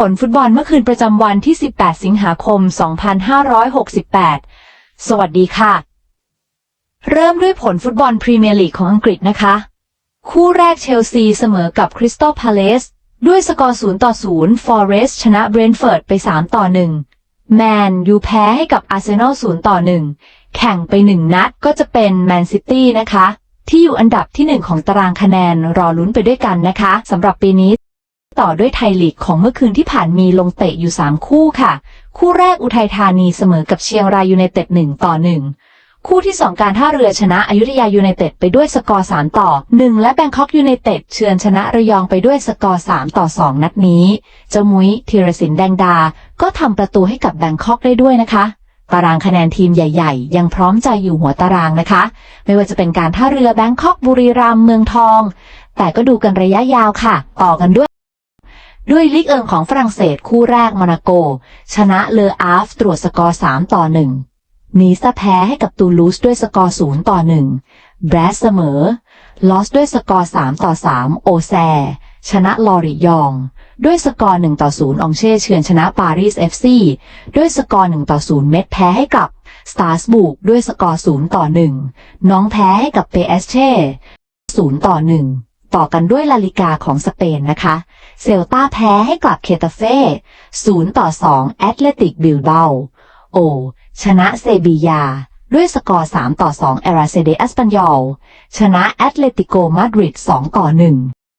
ผลฟุตบอลเมื่อคืนประจำวันที่ 18 สิงหาคม 2568 สวัสดีค่ะ เริ่มด้วยผลฟุตบอลพรีเมียร์ลีกของอังกฤษนะคะ คู่แรกเชลซีเสมอกับคริสตัลพาเลสด้วยสกอร์ 0 ต่อ 0 ฟอร์เรสชนะเบรนท์เฟิร์ดไป 3 ต่อ 1 แมนยูแพ้ให้กับอาร์เซนอล 0 ต่อ 1 แข่งไป 1 นัดก็จะเป็นแมนซิตี้นะคะ ที่อยู่อันดับที่ 1 ของตารางคะแนนรอลุ้นไปด้วยกันนะคะสำหรับปีนี้ ต่อด้วยไทยลีกของเมื่อคืนที่ผ่านมีลงเตะอยู่ 3 คู่ค่ะ คู่แรกอุทัยธานีเสมอกับเชียงรายยูไนเต็ด1ต่อ1คู่ที่ 2 การท่าเรือชนะอยุธยายูไนเต็ดไปด้วยสกอร์ 3 ต่อ 1 และแบงคอกยูไนเต็ดเชือนชนะระยองไปด้วยสกอร์ 3 ต่อ 2 นัดนี้ เจ้ามุ้ยธีรศิลป์แดงดา ก็ทำประตูให้กับแบงคอกได้ด้วยนะคะตารางคะแนนทีมใหญ่ ๆ ยังพร้อมใจอยู่หัวตารางนะคะ ไม่ว่าจะเป็นการท่าเรือแบงคอกบุรีรัมย์เมืองทอง แต่ก็ดูกันระยะยาวค่ะ ต่อกันด้วย ด้วยลีกเอิงของฝรั่งเศสคู่แรกโมนาโก ชนะเลออาฟตรวจสกอร์ 3 ต่อ 1 นีซาแพ้ให้กับตูลูสด้วยสกอร์ 0 ต่อ 1 แบรสเสมอ ลอสด้วยสกอร์ 3 ต่อ 3 โอแซ ชนะลอริยอง ด้วยสกอร์ 1 ต่อ 0 องเช่เฉือนชนะปารีส FC ด้วยสกอร์ 1 ต่อ 0 เม็ดแพ้ให้กับสตาร์สบุกด้วยสกอร์ 0 ต่อ 1 น้องแพ้ให้กับเปเอสเช่ 0 ต่อ 1 ต่อกันด้วยลาลิกาของสเปนนะคะ เซลตาแพ้ให้กลับเคตาเฟ่ศูนย์ต่อ2แอตเลติกบิลเบาโอ ชนะเซบียา ด้วยสกอร์ 3 ต่อ 2 เอราเซเดอัสปันยอลชนะแอตเลติโกมาดริด 2 ต่อ 1